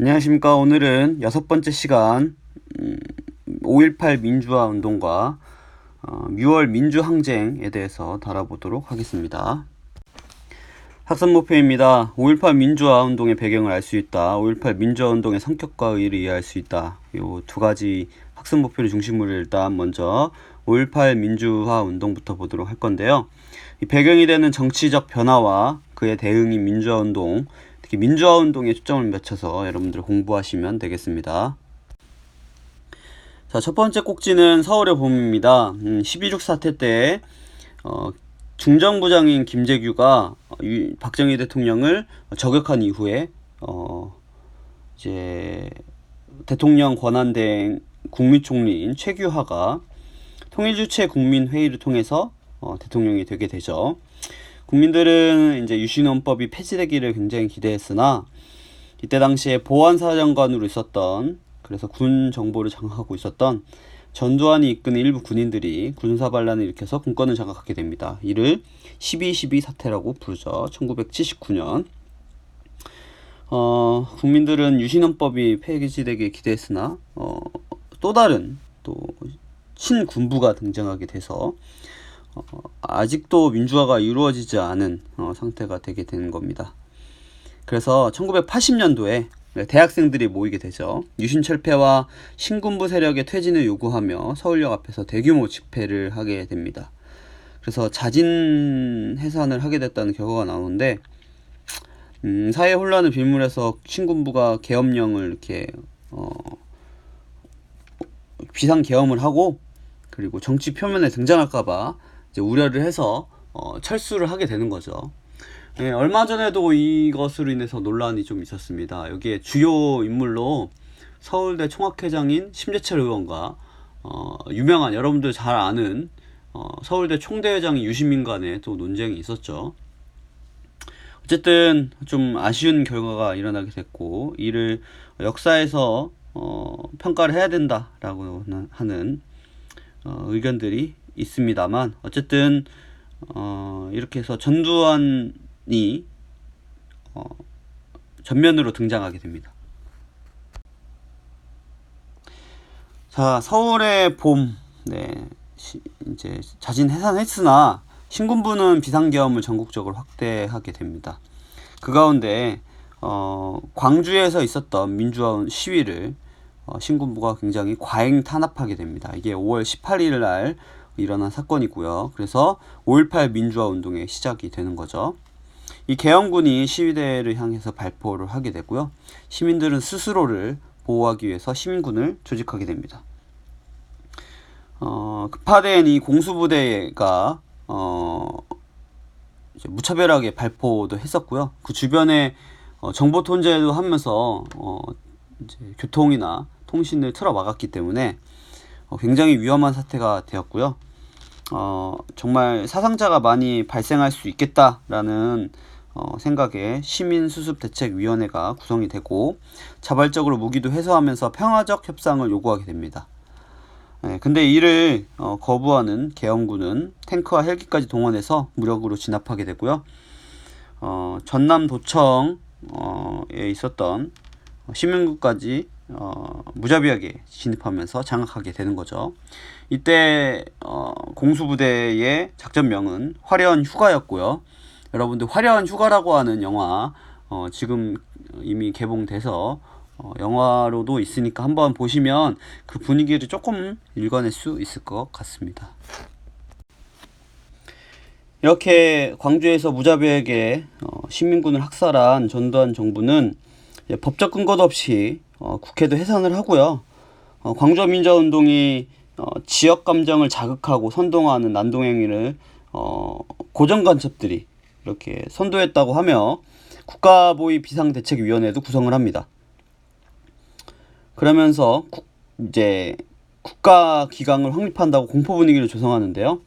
안녕하십니까. 오늘은 여섯 번째 시간, 음, 5.18 민주화 운동과 어, 6월 민주항쟁에 대해서 다뤄보도록 하겠습니다. 학습 목표입니다. 5.18 민주화 운동의 배경을 알 수 있다. 5.18 민주화 운동의 성격과 의의를 이해할 수 있다. 이 두 가지 학습 목표를 중심으로 일단 먼저 5.18 민주화 운동부터 보도록 할 건데요. 이 배경이 되는 정치적 변화와 그의 대응인 민주화 운동, 특히 민주화 운동에 초점을 맞춰서 여러분들 공부하시면 되겠습니다. 자, 첫 번째 꼭지는 서울의 봄입니다. 음, 12.6 사태 때 어, 중정부장인 김재규가 어, 유- 박정희 대통령을 저격한 이후에 어, 이제 대통령 권한대행 국무총리인 최규하가 통일주체 국민회의를 통해서 어, 대통령이 되게 되죠. 국민들은 이제 유신헌법이 폐지되기를 굉장히 기대했으나 이때 당시에 보안사령관으로 있었던 그래서 군 정보를 장악하고 있었던 전두환이 이끄는 일부 군인들이 군사 반란을 일으켜서 군권을 장악하게 됩니다. 이를 12.12 사태라고 부르죠. 1979년. 어, 국민들은 유신헌법이 폐지되길 기대했으나 어, 또 다른 또 신군부가 등장하게 돼서 어, 아직도 민주화가 이루어지지 않은 어, 상태가 되게 되는 겁니다. 그래서 1980년도에 대학생들이 모이게 되죠. 유신 철폐와 신군부 세력의 퇴진을 요구하며 서울역 앞에서 대규모 집회를 하게 됩니다. 그래서 자진 해산을 하게 됐다는 결과가 나오는데 음, 사회 혼란을 빌물해서 신군부가 계엄령을 이렇게 어, 비상 계엄을 하고 그리고 정치 표면에 등장할까봐 우려를 해서 어, 철수를 하게 되는 거죠. 예, 얼마 전에도 이것으로 인해서 논란이 좀 있었습니다. 여기에 주요 인물로 서울대 총학회장인 심재철 의원과 어, 유명한 여러분들 잘 아는 어, 서울대 총대회장인 유시민 간에 또 논쟁이 있었죠. 어쨌든 좀 아쉬운 결과가 일어나게 됐고 이를 역사에서 어, 평가를 해야 된다라고 하는 어, 의견들이 있습니다만 어쨌든 어, 이렇게 해서 전두환이 어, 전면으로 등장하게 됩니다. 자, 서울의 봄, 네, 시- 이제 자진 해산했으나 신군부는 비상계엄을 전국적으로 확대하게 됩니다. 그 가운데 어, 광주에서 있었던 민주화 시위를 어, 신군부가 굉장히 과잉 탄압하게 됩니다. 이게 5월 18일 날 일어난 사건이고요. 그래서 5.18 민주화 운동의 시작이 되는 거죠. 이 계엄군이 시위대를 향해서 발포를 하게 되고요. 시민들은 스스로를 보호하기 위해서 시민군을 조직하게 됩니다. 어, 급파된 이 공수부대가 어, 무차별하게 발포도 했었고요. 그 주변에 어, 정보 통제도 하면서 어, 이제 교통이나 통신을 틀어 막았기 때문에 어, 굉장히 위험한 사태가 되었고요. 어, 정말 사상자가 많이 발생할 수 있겠다라는 어, 생각에 시민수습대책위원회가 구성이 되고 자발적으로 무기도 해소하면서 평화적 협상을 요구하게 됩니다. 예, 근데 이를 어, 거부하는 계엄군은 탱크와 헬기까지 동원해서 무력으로 진압하게 되고요. 어, 전남 도청에 있었던 시민국까지 어, 무자비하게 진입하면서 장악하게 되는 거죠. 이때 어, 공수부대의 작전명은 화려한 휴가였고요. 여러분들 화려한 휴가라고 하는 영화 어, 지금 이미 개봉돼서 어, 영화로도 있으니까 한번 보시면 그 분위기를 조금 읽어낼 수 있을 것 같습니다. 이렇게 광주에서 무자비하게 어, 시민군을 학살한 전두환 정부는 법적 근거도 없이 어, 국회도 해산을 하고요. 어, 광주 민주화 운동이 어, 지역 감정을 자극하고 선동하는 난동 행위를 어, 고정 간첩들이 이렇게 선도했다고 하며 국가보위 비상대책위원회도 구성을 합니다. 그러면서 국, 이제 국가 기강을 확립한다고 공포 분위기를 조성하는데요.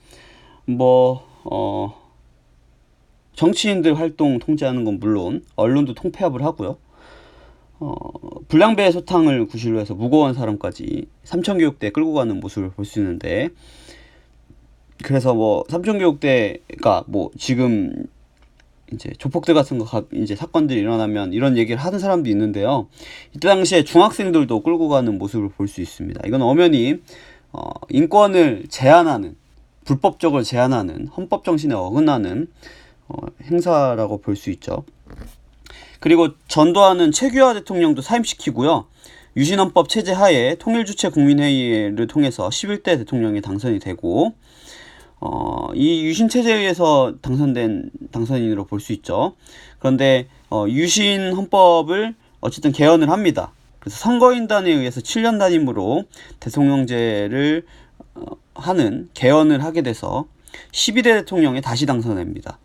뭐 어, 정치인들 활동 통제하는 건 물론 언론도 통폐합을 하고요. 어, 불량배 소탕을 구실로 해서 무고한 사람까지 삼천교육대 끌고 가는 모습을 볼 수 있는데 그래서 뭐 삼천교육대가 뭐 지금 이제 조폭들 같은 거 가- 이제 사건들이 일어나면 이런 얘기를 하는 사람도 있는데요. 이때 당시에 중학생들도 끌고 가는 모습을 볼 수 있습니다. 이건 엄연히 어, 인권을 제한하는 불법적으로 제한하는 헌법 정신에 어긋나는 어, 행사라고 볼 수 있죠. 그리고 전두환은 최규하 대통령도 사임시키고요. 유신헌법 체제 하에 통일주체 국민회의를 통해서 11대 대통령이 당선이 되고 어, 이 유신 체제에 의해서 당선된 당선인으로 볼 수 있죠. 그런데 어, 유신 헌법을 어쨌든 개헌을 합니다. 그래서 선거인단에 의해서 7년 단임으로 대통령제를 어, 하는 개헌을 하게 돼서 12대 대통령에 다시 당선됩니다.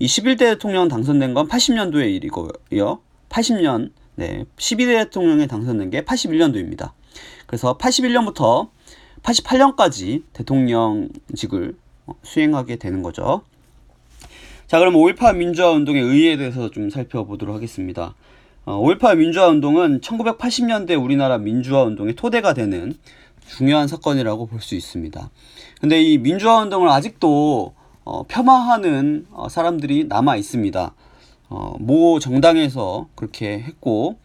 이 11대 대통령 당선된 건 80년도의 일이고요. 80년, 네, 12대 대통령에 당선된 게 81년도입니다. 그래서 81년부터 88년까지 대통령직을 어, 수행하게 되는 거죠. 자, 그럼 5.18 민주화 운동의 의의에 대해서 좀 살펴보도록 하겠습니다. 어, 5.18 민주화 운동은 1980년대 우리나라 민주화 운동의 토대가 되는 중요한 사건이라고 볼 수 있습니다. 근데 이 민주화 운동을 아직도 어, 폄하하는 어, 사람들이 남아 있습니다. 어, 모 정당에서 그렇게 했고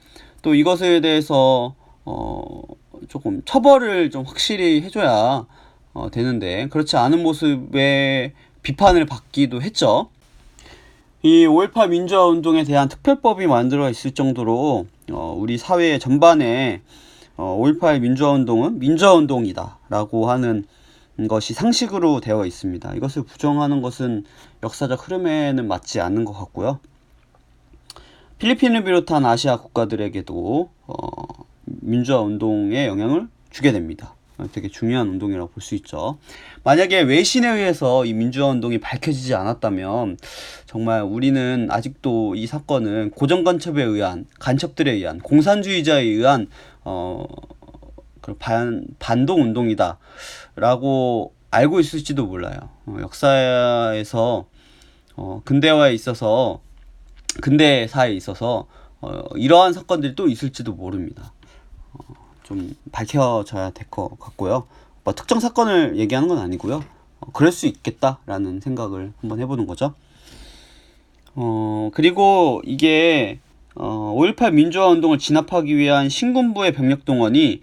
또 이것에 대해서 어, 조금 처벌을 좀 확실히 해줘야 어, 되는데 그렇지 않은 모습에 비판을 받기도 했죠. 이 5.18 민주화 운동에 대한 특별법이 만들어 있을 정도로 어, 우리 사회 전반에 어, 5.18 민주화 운동은 민주화 운동이다라고 하는 것이 상식으로 되어 있습니다. 이것을 부정하는 것은 역사적 흐름에는 맞지 않는 것 같고요. 필리핀을 비롯한 아시아 국가들에게도 어, 민주화 운동에 영향을 주게 됩니다. 어, 되게 중요한 운동이라고 볼 수 있죠. 만약에 외신에 의해서 이 민주화 운동이 밝혀지지 않았다면 정말 우리는 아직도 이 사건은 고정 간첩에 의한 간첩들에 의한 공산주의자에 의한 어, 그 반, 반동 운동이다 라고 알고 있을지도 몰라요. 어, 역사에서 어, 근대화에 있어서 근대사에 있어서 어, 이러한 사건들이 또 있을지도 모릅니다. 어, 좀 밝혀져야 될 것 같고요. 뭐 특정 사건을 얘기하는 건 아니고요. 어, 그럴 수 있겠다라는 생각을 한번 해보는 거죠. 어, 그리고 이게 어, 5.18 민주화 운동을 진압하기 위한 신군부의 병력 동원이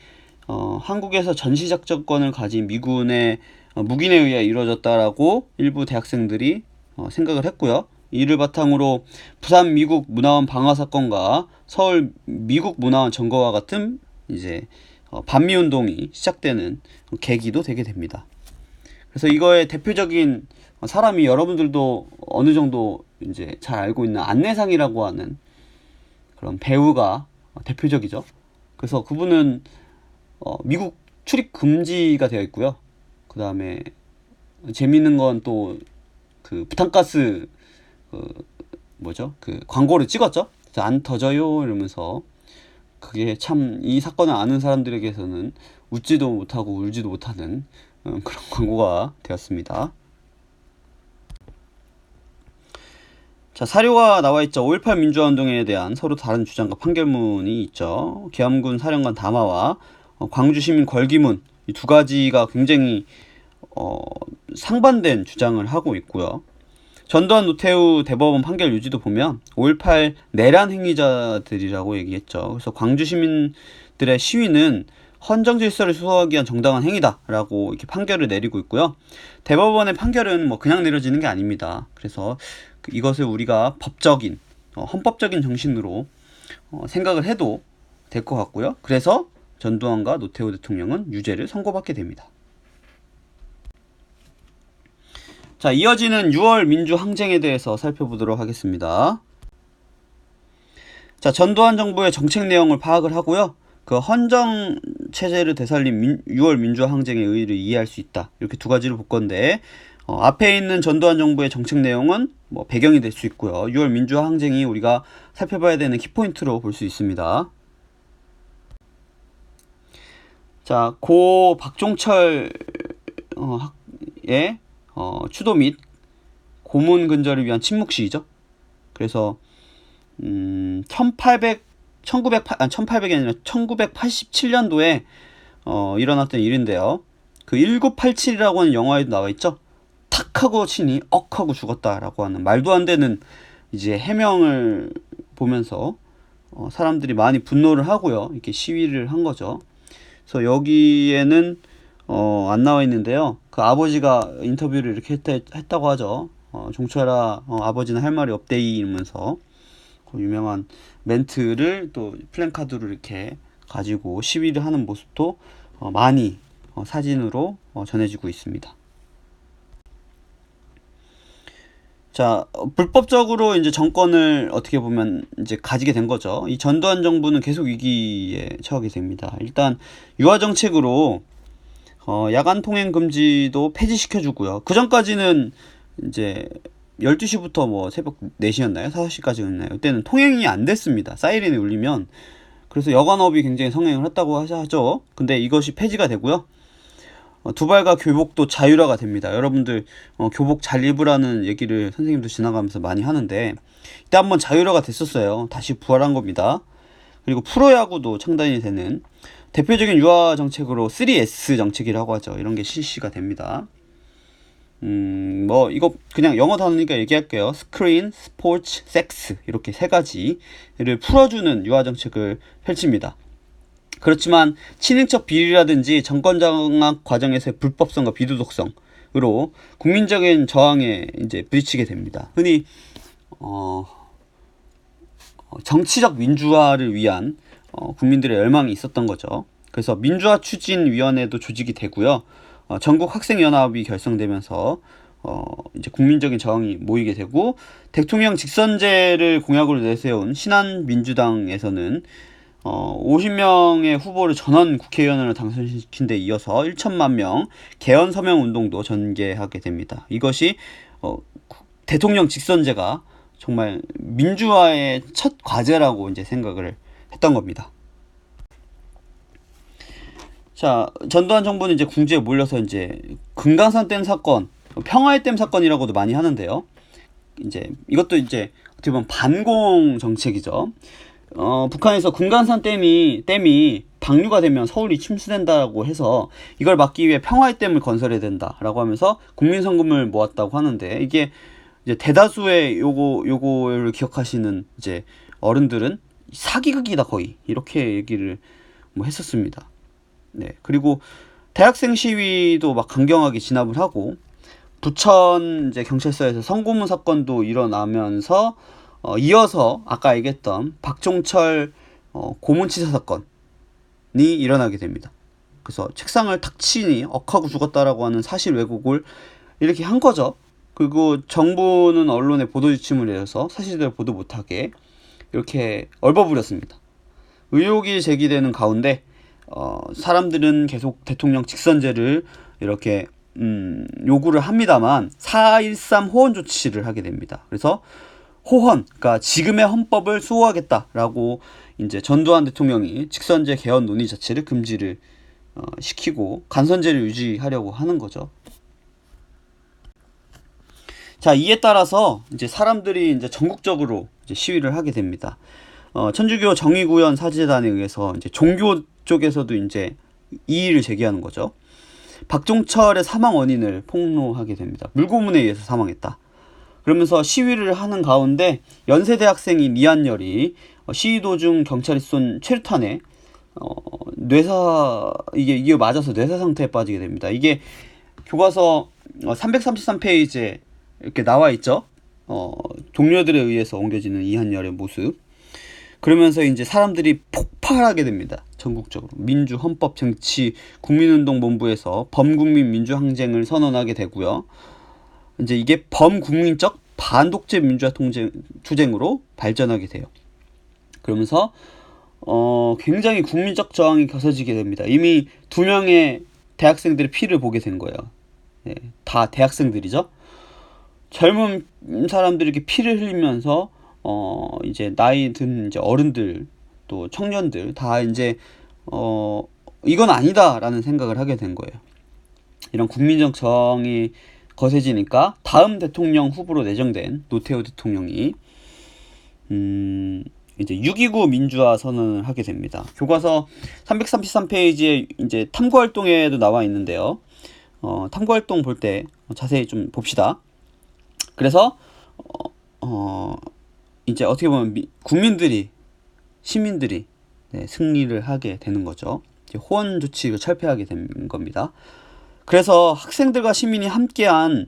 어, 한국에서 전시작전권을 가진 미군의 어, 무기에 의해 이루어졌다라고 일부 대학생들이 어, 생각을 했고요. 이를 바탕으로 부산 미국 문화원 방화 사건과 서울 미국 문화원 점거와 같은 이제 어, 반미 운동이 시작되는 계기도 되게 됩니다. 그래서 이거의 대표적인 사람이 여러분들도 어느 정도 이제 잘 알고 있는 안내상이라고 하는 그런 배우가 대표적이죠. 그래서 그분은 어, 미국 출입 금지가 되어 있고요. 그 다음에 재밌는 건 또 그 부탄가스 그 뭐죠? 그 광고를 찍었죠. 안 터져요 이러면서 그게 참 이 사건을 아는 사람들에게서는 웃지도 못하고 울지도 못하는 음, 그런 광고가 되었습니다. 자, 사료가 나와 있죠. 5.18 민주화 운동에 대한 서로 다른 주장과 판결문이 있죠. 계엄군 사령관 담화와 어, 광주 시민 걸기문 이 두 가지가 굉장히 어, 상반된 주장을 하고 있고요. 전두환 노태우 대법원 판결 유지도 보면 5.18 내란 행위자들이라고 얘기했죠. 그래서 광주 시민들의 시위는 헌정 질서를 수호하기 위한 정당한 행위다라고 이렇게 판결을 내리고 있고요. 대법원의 판결은 뭐 그냥 내려지는 게 아닙니다. 그래서 그 이것을 우리가 법적인 어, 헌법적인 정신으로 어, 생각을 해도 될 것 같고요. 그래서 전두환과 노태우 대통령은 유죄를 선고받게 됩니다. 자, 이어지는 6월 민주항쟁에 대해서 살펴보도록 하겠습니다. 자, 전두환 정부의 정책 내용을 파악을 하고요. 그 헌정 체제를 되살린 민, 6월 민주항쟁의 의의를 이해할 수 있다. 이렇게 두 가지를 볼 건데 어, 앞에 있는 전두환 정부의 정책 내용은 뭐 배경이 될 수 있고요. 6월 민주항쟁이 우리가 살펴봐야 되는 키포인트로 볼 수 있습니다. 자, 고 박종철 어, 학의 어, 추도 및 고문 근절을 위한 침묵 시위죠. 그래서 음, 1800 1908 아, 1800이 아니라 1987년도에 어, 일어났던 일인데요. 그 1987이라고 하는 영화에도 나와 있죠. 탁 하고 치니 억 하고 죽었다라고 하는 말도 안 되는 이제 해명을 보면서 어, 사람들이 많이 분노를 하고요. 이렇게 시위를 한 거죠. 그래서 여기에는 어, 안 나와 있는데요. 그 아버지가 인터뷰를 이렇게 했다, 했다 고 하죠. 어, 종철아, 어, 아버지는 할 말이 없대이 이러면서 그 유명한 멘트를 또 플랜카드로 이렇게 가지고 시위를 하는 모습도 어, 많이 어, 사진으로 어, 전해지고 있습니다. 자, 어, 불법적으로 이제 정권을 어떻게 보면 이제 가지게 된 거죠. 이 전두환 정부는 계속 위기에 처하게 됩니다. 일단 유화 정책으로 어, 야간 통행 금지도 폐지시켜 주고요. 그 전까지는 이제 12시부터 뭐 새벽 4시였나요? 5시까지였나요? 그때는 통행이 안 됐습니다. 사이렌이 울리면. 그래서 여관업이 굉장히 성행을 했다고 하죠. 근데 이것이 폐지가 되고요. 어, 두발과 교복도 자율화가 됩니다. 여러분들 어, 교복 잘 입으라는 얘기를 선생님도 지나가면서 많이 하는데 이때 한번 자율화가 됐었어요. 다시 부활한 겁니다. 그리고 프로야구도 창단이 되는 대표적인 유아 정책으로 3S 정책이라고 하죠. 이런 게 실시가 됩니다. 음, 뭐 이거 그냥 영어 단어니까 얘기할게요. 스크린, 스포츠, 섹스 이렇게 세 가지를 풀어주는 유아 정책을 펼칩니다. 그렇지만 친인척 비리라든지 정권 장악 과정에서의 불법성과 비도덕성으로 국민적인 저항에 이제 부딪히게 됩니다. 흔히 어, 어, 정치적 민주화를 위한 어, 국민들의 열망이 있었던 거죠. 그래서 민주화 추진 위원회도 조직이 되고요. 어, 전국 학생 연합이 결성되면서 어, 이제 국민적인 저항이 모이게 되고 대통령 직선제를 공약으로 내세운 신한민주당에서는 어, 50명의 후보를 전원 국회의원으로 당선시킨 데 이어서 1천만 명 개헌 서명 운동도 전개하게 됩니다. 이것이 어, 대통령 직선제가 정말 민주화의 첫 과제라고 이제 생각을 했던 겁니다. 자, 전두환 정부는 이제 궁지에 몰려서 이제 금강산 댐 사건, 평화의 댐 사건이라고도 많이 하는데요. 이제 이것도 이제 어떻게 보면 반공 정책이죠. 어, 북한에서 금강산 댐이 댐이 방류가 되면 서울이 침수된다고 해서 이걸 막기 위해 평화의 댐을 건설해야 된다라고 하면서 국민 성금을 모았다고 하는데 이게 이제 대다수의 요거 요거를 기억하시는 이제 어른들은 사기극이다 거의 이렇게 얘기를 뭐 했었습니다. 네. 그리고 대학생 시위도 막 강경하게 진압을 하고 부천 이제 경찰서에서 성고문 사건도 일어나면서 어, 이어서 아까 얘기했던 박종철 어, 고문치사 사건이 일어나게 됩니다. 그래서 책상을 탁 치니 억하고 죽었다라고 하는 사실 왜곡을 이렇게 한 거죠. 그리고 정부는 언론에 보도 지침을 내려서 사실대로 보도 못하게 이렇게 얼버무렸습니다. 의혹이 제기되는 가운데 어, 사람들은 계속 대통령 직선제를 이렇게 음, 요구를 합니다만 4.13 호원 조치를 하게 됩니다. 그래서 호헌, 그러니까 지금의 헌법을 수호하겠다라고 이제 전두환 대통령이 직선제 개헌 논의 자체를 금지를 어, 시키고 간선제를 유지하려고 하는 거죠. 자, 이에 따라서 이제 사람들이 이제 전국적으로 이제 시위를 하게 됩니다. 어, 천주교 정의구현 사제단에 의해서 이제 종교 쪽에서도 이제 이의를 제기하는 거죠. 박종철의 사망 원인을 폭로하게 됩니다. 물고문에 의해서 사망했다. 그러면서 시위를 하는 가운데 연세대 학생인 이한열이 시위 도중 경찰이 쏜 최루탄에 어, 뇌사 이게 이게 맞아서 뇌사 상태에 빠지게 됩니다. 이게 교과서 333페이지에 어, 이렇게 나와 있죠. 어, 동료들에 의해서 옮겨지는 이한열의 모습. 그러면서 이제 사람들이 폭발하게 됩니다. 전국적으로 민주 헌법 정치 국민운동 본부에서 범국민 민주 항쟁을 선언하게 되고요. 이제 이게 범국민적 반독재 민주화 통쟁 투쟁으로 발전하게 돼요. 그러면서 어 굉장히 국민적 저항이 거세지게 됩니다. 이미 두 명의 대학생들의 피를 보게 된 거예요. 네, 다 대학생들이죠. 젊은 사람들이 이렇게 피를 흘리면서 어 이제 나이 든 이제 어른들 또 청년들 다 이제 어 이건 아니다라는 생각을 하게 된 거예요. 이런 국민적 정이 거세지니까 다음 대통령 후보로 내정된 노태우 대통령이 음 이제 6.29 민주화 선언을 하게 됩니다. 교과서 333페이지에 이제 탐구 활동에도 나와 있는데요. 어, 탐구 활동 볼 때 자세히 좀 봅시다. 그래서 어, 어 이제 어떻게 보면 미, 국민들이 시민들이 네, 승리를 하게 되는 거죠. 호원 조치를 철폐하게 된 겁니다. 그래서 학생들과 시민이 함께한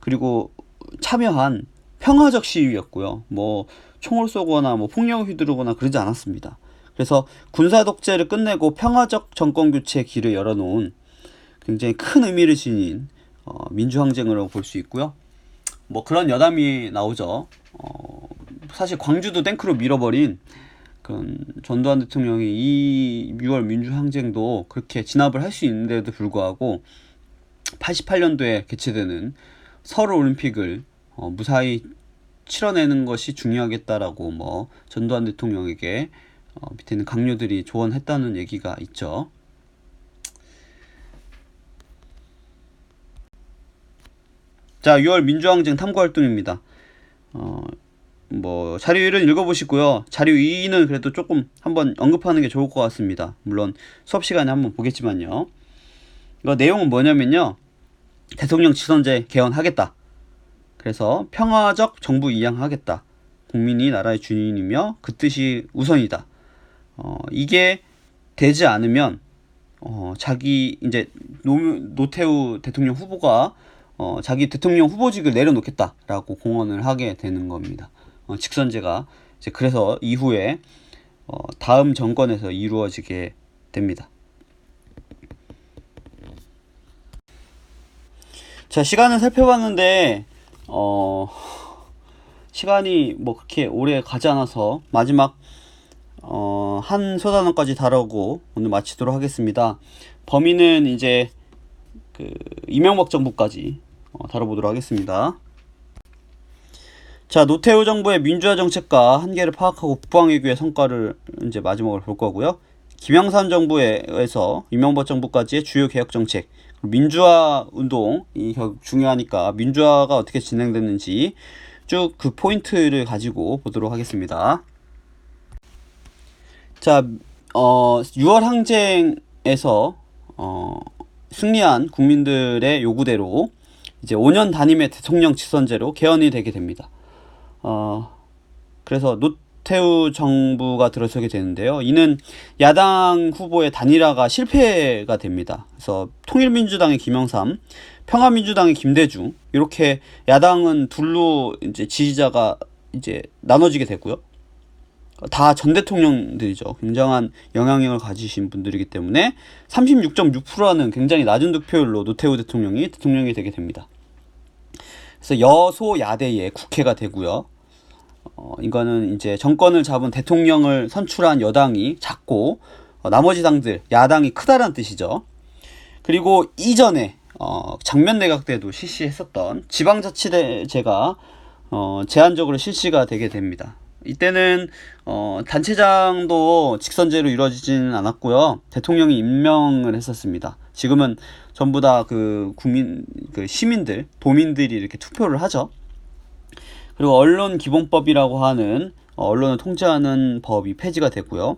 그리고 참여한 평화적 시위였고요. 뭐 총을 쏘거나 뭐 폭력을 휘두르거나 그러지 않았습니다. 그래서 군사 독재를 끝내고 평화적 정권 교체의 길을 열어놓은 굉장히 큰 의미를 지닌 어, 민주항쟁으로 볼 수 있고요. 뭐 그런 여담이 나오죠. 어, 사실 광주도 탱크로 밀어버린 그런 전두환 대통령이 이 6월 민주항쟁도 그렇게 진압을 할 수 있는데도 불구하고 88년도에 개최되는 서울 올림픽을 어, 무사히 치러내는 것이 중요하겠다라고 뭐 전두환 대통령에게 어, 밑에 있는 강요들이 조언했다는 얘기가 있죠. 자, 6월 민주항쟁 탐구 활동입니다. 어, 뭐 자료 1은 읽어보시고요. 자료 2는 그래도 조금 한번 언급하는 게 좋을 것 같습니다. 물론 수업 시간에 한번 보겠지만요. 이거 내용은 뭐냐면요. 대통령 지선제 개헌하겠다. 그래서 평화적 정부 이양하겠다. 국민이 나라의 주인이며 그 뜻이 우선이다. 어, 이게 되지 않으면 어, 자기 이제 노, 노태우 대통령 후보가 어, 자기 대통령 후보직을 내려놓겠다라고 공언을 하게 되는 겁니다. 어, 직선제가 이제 그래서 이후에 어, 다음 정권에서 이루어지게 됩니다. 자 시간을 살펴봤는데 어 시간이 뭐 그렇게 오래 가지 않아서 마지막 어, 한 소단원까지 다루고 오늘 마치도록 하겠습니다. 범위는 이제 그 이명박 정부까지 어, 다뤄보도록 하겠습니다. 자, 노태우 정부의 민주화 정책과 한계를 파악하고 국방외교의 성과를 이제 마지막으로 볼 거고요. 김영삼 정부에서 이명박 정부까지의 주요 개혁 정책, 민주화 운동이 중요하니까 민주화가 어떻게 진행됐는지 쭉 그 포인트를 가지고 보도록 하겠습니다. 자, 어, 6월 항쟁에서 어, 승리한 국민들의 요구대로 이제 5년 단임의 대통령 지선제로 개헌이 되게 됩니다. 어, 그래서 노 태우 정부가 들어서게 되는데요. 이는 야당 후보의 단일화가 실패가 됩니다. 그래서 통일민주당의 김영삼, 평화민주당의 김대중 이렇게 야당은 둘로 이제 지지자가 이제 나눠지게 되고요. 다 전 대통령들이죠. 굉장한 영향력을 가지신 분들이기 때문에 36.6%라는 굉장히 낮은 득표율로 노태우 대통령이 대통령이 되게 됩니다. 그래서 여소야대의 국회가 되고요. 어, 이거는 이제 정권을 잡은 대통령을 선출한 여당이 작고 어, 나머지 당들 야당이 크다라는 뜻이죠. 그리고 이전에 어, 장면 내각 때도 실시했었던 지방자치제가 어, 제한적으로 실시가 되게 됩니다. 이때는 어, 단체장도 직선제로 이루어지지는 않았고요. 대통령이 임명을 했었습니다. 지금은 전부 다 그 국민 그 시민들 도민들이 이렇게 투표를 하죠. 그리고 언론 기본법이라고 하는 어, 언론을 통제하는 법이 폐지가 되고요.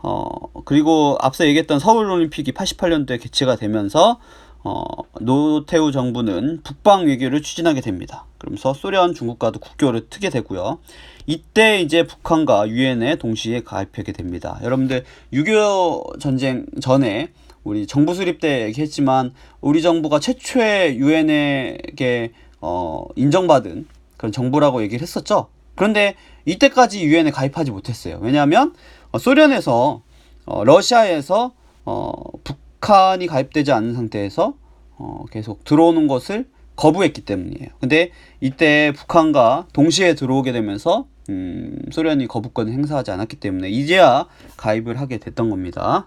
어, 그리고 앞서 얘기했던 서울올림픽이 88년도에 개최가 되면서 어, 노태우 정부는 북방 외교를 추진하게 됩니다. 그러면서 소련, 중국과도 국교를 트게 되고요. 이때 이제 북한과 유엔에 동시에 가입하게 됩니다. 여러분들 6.25 전쟁 전에 우리 정부 수립 때 얘기했지만 우리 정부가 최초의 유엔에게 어, 인정받은 그런 정부라고 얘기를 했었죠. 그런데 이때까지 유엔에 가입하지 못했어요. 왜냐하면 어, 소련에서 어, 러시아에서 어, 북한이 가입되지 않은 상태에서 어, 계속 들어오는 것을 거부했기 때문이에요. 근데 이때 북한과 동시에 들어오게 되면서 음, 소련이 거부권을 행사하지 않았기 때문에 이제야 가입을 하게 됐던 겁니다.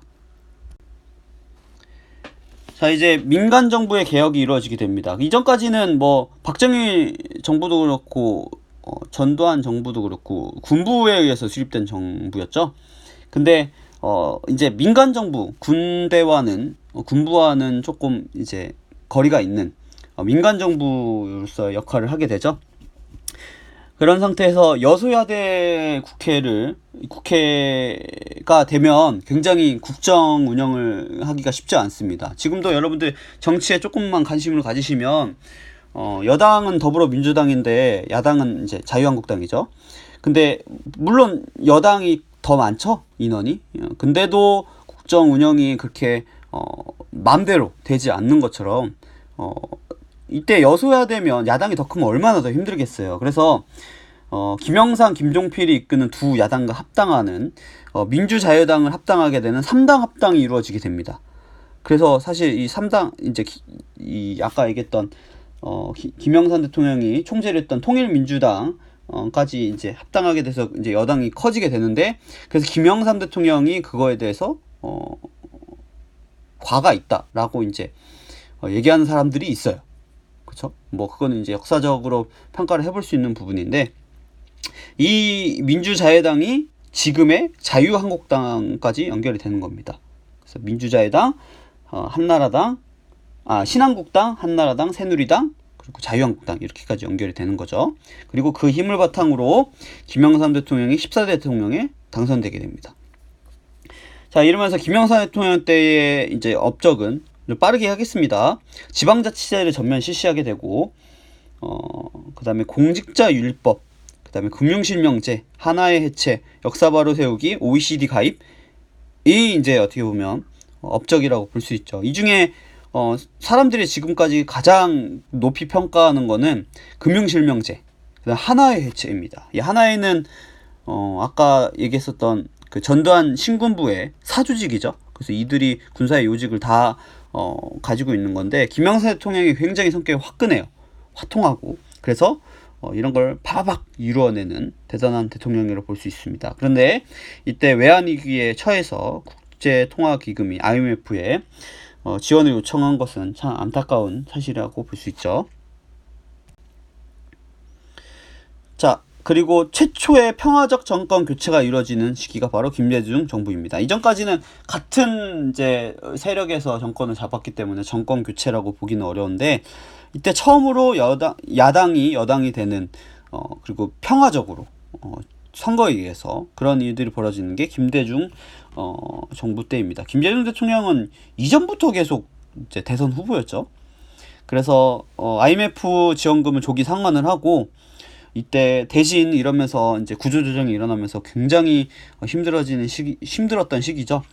자 이제 민간 정부의 개혁이 이루어지게 됩니다. 이전까지는 뭐 박정희 정부도 그렇고 어, 전두환 정부도 그렇고 군부에 의해서 수립된 정부였죠. 근데 어 이제 민간 정부 군대와는 어, 군부와는 조금 이제 거리가 있는 어, 민간 정부로서 역할을 하게 되죠. 그런 상태에서 여소야대 국회를 국회가 되면 굉장히 국정 운영을 하기가 쉽지 않습니다. 지금도 여러분들 정치에 조금만 관심을 가지시면 어, 여당은 더불어민주당인데 야당은 이제 자유한국당이죠. 근데 물론 여당이 더 많죠 인원이. 어, 근데도 국정 운영이 그렇게 어, 마음대로 되지 않는 것처럼 어, 이때 여소야 되면 야당이 더 크면 얼마나 더 힘들겠어요. 그래서 어, 김영삼, 김종필이 이끄는 두 야당과 합당하는 어, 민주자유당을 합당하게 되는 삼당 합당이 이루어지게 됩니다. 그래서 사실 이 삼당 이제 기- 이 아까 얘기했던 어, 기- 김영삼 대통령이 총재를 했던 통일민주당 어까지 이제 합당하게 돼서 이제 여당이 커지게 되는데 그래서 김영삼 대통령이 그거에 대해서 어 과가 있다라고 이제 어, 얘기하는 사람들이 있어요. 그렇죠? 뭐 그거는 이제 역사적으로 평가를 해볼 수 있는 부분인데 이 민주자유당이 지금의 자유한국당까지 연결이 되는 겁니다. 그래서 민주자유당, 어, 한나라당, 아 신한국당, 한나라당, 새누리당 그리고 자유한국당 이렇게까지 연결이 되는 거죠. 그리고 그 힘을 바탕으로 김영삼 대통령이 14대 대통령에 당선되게 됩니다. 자 이러면서 김영삼 대통령 때의 이제 업적은 좀 빠르게 하겠습니다. 지방자치제를 전면 실시하게 되고 어 그다음에 공직자 율법, 그다음에 금융실명제, 하나의 해체, 역사 바로 세우기, OECD 가입 이 이제 어떻게 보면 업적이라고 볼 수 있죠. 이 중에 어, 사람들이 지금까지 가장 높이 평가하는 거는 금융실명제, 그다음 하나의 해체입니다. 이 하나에는 어, 아까 얘기했었던 그 전두환 신군부의 사조직이죠. 그래서 이들이 군사의 요직을 다 어, 가지고 있는 건데 김영삼 대통령이 굉장히 성격이 화끈해요. 화통하고 그래서 어, 이런 걸 파박 이루어내는 대단한 대통령이라고 볼 수 있습니다. 그런데 이때 외환위기에 처해서 국제통화기금이 IMF에 어, 지원을 요청한 것은 참 안타까운 사실이라고 볼 수 있죠. 자, 그리고 최초의 평화적 정권 교체가 이루어지는 시기가 바로 김대중 정부입니다. 이전까지는 같은 이제 세력에서 정권을 잡았기 때문에 정권 교체라고 보기는 어려운데 이때 처음으로 여당 야당이 여당이 되는 어 그리고 평화적으로 어 선거에 의해서 그런 일들이 벌어지는 게 김대중 어 정부 때입니다. 김대중 대통령은 이전부터 계속 이제 대선 후보였죠. 그래서 어 IMF 지원금을 조기 상환을 하고 이때 대신 이러면서 이제 구조조정이 일어나면서 굉장히 어, 힘들어지는 시기 힘들었던 시기죠.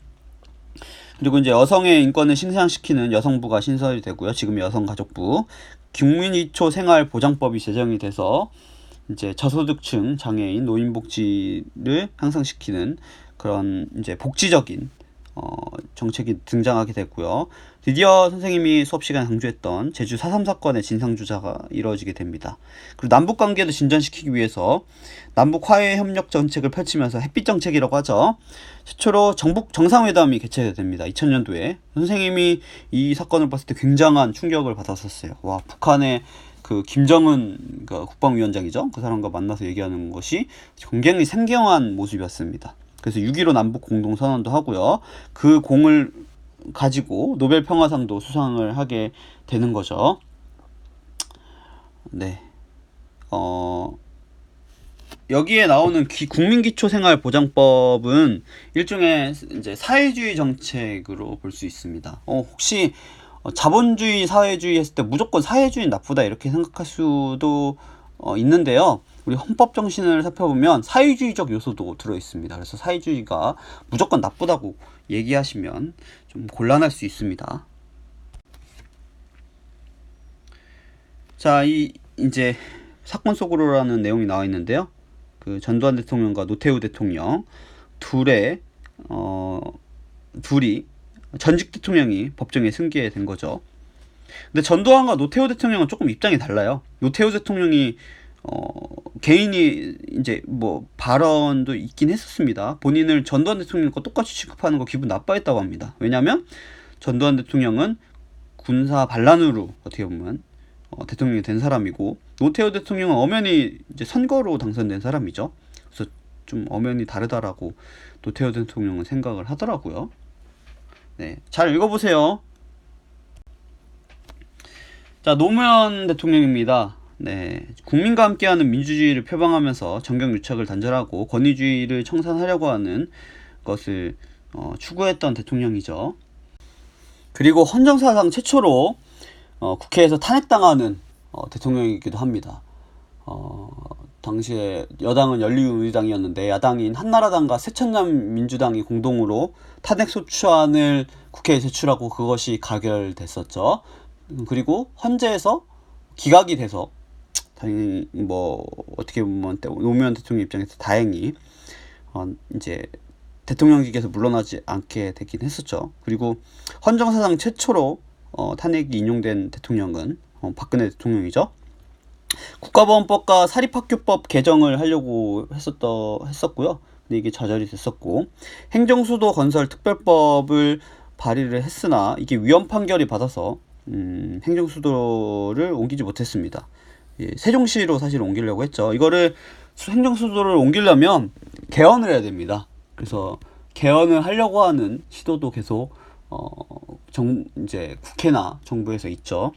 그리고 이제 여성의 인권을 신상시키는 여성부가 신설이 되고요. 지금 여성가족부 국민이초 생활보장법이 제정이 돼서 이제 저소득층 장애인 노인복지를 향상시키는 그런 이제 복지적인 어, 정책이 등장하게 됐고요. 드디어 선생님이 수업 시간에 강조했던 제주 4.3 사건의 진상조사가 이루어지게 됩니다. 그리고 남북 관계도 진전시키기 위해서 남북 화해 협력 정책을 펼치면서 햇빛 정책이라고 하죠. 최초로 정북 정상회담이 개최가 됩니다. 2000년도에 선생님이 이 사건을 봤을 때 굉장한 충격을 받았었어요. 와 북한의 그 김정은 그 국방위원장이죠. 그 사람과 만나서 얘기하는 것이 굉장히 생경한 모습이었습니다. 그래서 6.15 남북 공동선언도 하고요. 그 공을 가지고 노벨 평화상도 수상을 하게 되는 거죠. 네. 어, 여기에 나오는 기, 국민기초생활보장법은 일종의 이제 사회주의 정책으로 볼 수 있습니다. 어, 혹시 어, 자본주의, 사회주의 했을 때 무조건 사회주의 나쁘다 이렇게 생각할 수도 어, 있는데요. 우리 헌법 정신을 살펴보면 사회주의적 요소도 들어 있습니다. 그래서 사회주의가 무조건 나쁘다고 얘기하시면 좀 곤란할 수 있습니다. 자, 이 이제 사건 속으로라는 내용이 나와 있는데요. 그 전두환 대통령과 노태우 대통령 둘의 어 둘이 전직 대통령이 법정에 승계에 된 거죠. 근데 전두환과 노태우 대통령은 조금 입장이 달라요. 노태우 대통령이 어, 개인이 이제 뭐 발언도 있긴 했었습니다. 본인을 전두환 대통령과 똑같이 취급하는 거 기분 나빠했다고 합니다. 왜냐하면 전두환 대통령은 군사 반란으로 어떻게 보면 어, 대통령이 된 사람이고 노태우 대통령은 엄연히 이제 선거로 당선된 사람이죠. 그래서 좀 엄연히 다르다라고 노태우 대통령은 생각을 하더라고요. 네, 잘 읽어보세요. 자, 노무현 대통령입니다. 네, 국민과 함께하는 민주주의를 표방하면서 정경 유착을 단절하고 권위주의를 청산하려고 하는 것을 어, 추구했던 대통령이죠. 그리고 헌정사상 최초로 어, 국회에서 탄핵당하는 어, 대통령이기도 합니다. 어, 당시에 여당은 열린우리당이었는데 야당인 한나라당과 새천년 민주당이 공동으로 탄핵 소추안을 국회에 제출하고 그것이 가결됐었죠. 음, 그리고 헌재에서 기각이 돼서 당연히 뭐 어떻게 보면 때- 노무현 대통령 입장에서 다행히 어 이제 대통령직에서 물러나지 않게 되긴 했었죠. 그리고 헌정사상 최초로 어 탄핵이 인용된 대통령은 어 박근혜 대통령이죠. 국가보안법과 사립학교법 개정을 하려고 했었더 했었고요. 근데 이게 좌절이 됐었고 행정수도 건설 특별법을 발의를 했으나 이게 위헌 판결이 받아서 음, 행정수도를 옮기지 못했습니다. 예, 세종시로 사실 옮기려고 했죠. 이거를 수- 행정 수도를 옮기려면 개헌을 해야 됩니다. 그래서 개헌을 하려고 하는 시도도 계속 어, 정, 이제 국회나 정부에서 있죠.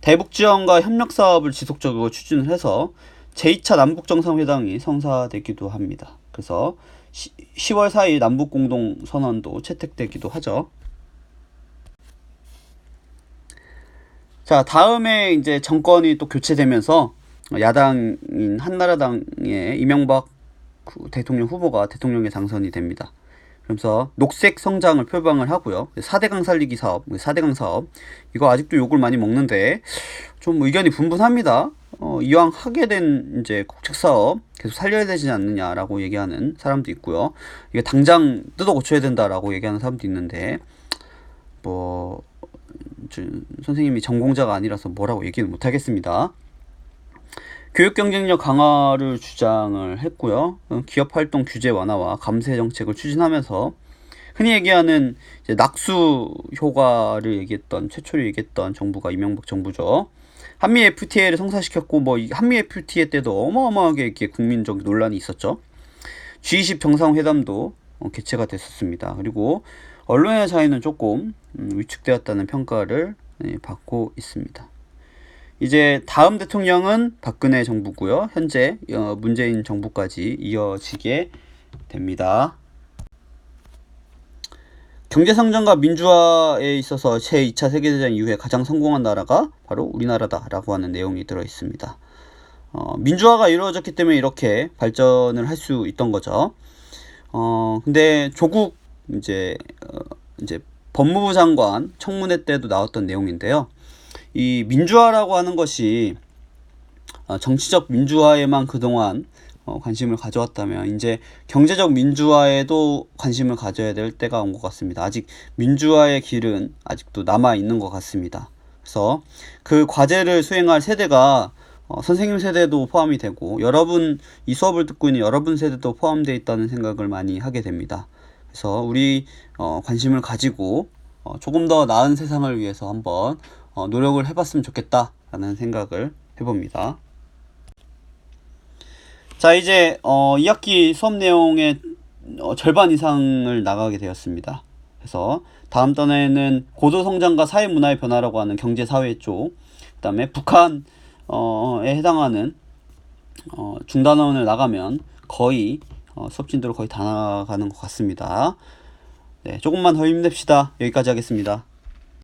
대북 지원과 협력 사업을 지속적으로 추진을 해서 제2차 남북 정상회담이 성사되기도 합니다. 그래서 시, 10월 4일 남북 공동 선언도 채택되기도 하죠. 자, 다음에 이제 정권이 또 교체되면서 야당인 한나라당의 이명박 그 대통령 후보가 대통령에 당선이 됩니다. 그러면서 녹색 성장을 표방을 하고요. 4대강 살리기 사업, 4대강 사업. 이거 아직도 욕을 많이 먹는데 좀 의견이 분분합니다. 어, 이왕 하게 된 이제 국책 사업 계속 살려야 되지 않느냐라고 얘기하는 사람도 있고요. 이게 당장 뜯어 고쳐야 된다라고 얘기하는 사람도 있는데 뭐 저, 선생님이 전공자가 아니라서 뭐라고 얘기는 못 하겠습니다. 교육 경쟁력 강화를 주장을 했고요. 어, 기업 활동 규제 완화와 감세 정책을 추진하면서 흔히 얘기하는 낙수 효과를 얘기했던 최초로 얘기했던 정부가 이명박 정부죠. 한미 FTA를 성사시켰고 뭐이 한미 FTA 때도 어마어마하게 이렇게 국민적 논란이 있었죠. G20 정상회담도 어, 개최가 됐었습니다. 그리고 언론의 자유는 조금 음, 위축되었다는 평가를 예, 받고 있습니다. 이제 다음 대통령은 박근혜 정부고요. 현재 어, 문재인 정부까지 이어지게 됩니다. 경제 성장과 민주화에 있어서 제2차 세계대전 이후에 가장 성공한 나라가 바로 우리나라다라고 하는 내용이 들어 있습니다. 어, 민주화가 이루어졌기 때문에 이렇게 발전을 할 수 있던 거죠. 어, 근데 조국 이제 어, 이제 법무부 장관 청문회 때도 나왔던 내용인데요. 이 민주화라고 하는 것이 어, 정치적 민주화에만 그동안 어, 관심을 가져왔다면 이제 경제적 민주화에도 관심을 가져야 될 때가 온 것 같습니다. 아직 민주화의 길은 아직도 남아 있는 것 같습니다. 그래서 그 과제를 수행할 세대가 어, 선생님 세대도 포함이 되고 여러분 이 수업을 듣고 있는 여러분 세대도 포함되어 있다는 생각을 많이 하게 됩니다. 그래서 우리 어, 관심을 가지고 어, 조금 더 나은 세상을 위해서 한번 어, 노력을 해봤으면 좋겠다라는 생각을 해봅니다. 자 이제 어, 2학기 수업 내용의 어, 절반 이상을 나가게 되었습니다. 그래서 다음 단에는 고도 성장과 사회 문화의 변화라고 하는 경제 사회 쪽, 그다음에 북한에 해당하는 어, 중단원을 나가면 거의 어, 수업 진도를 거의 다 나가는 것 같습니다. 네, 조금만 더 힘냅시다. 여기까지 하겠습니다.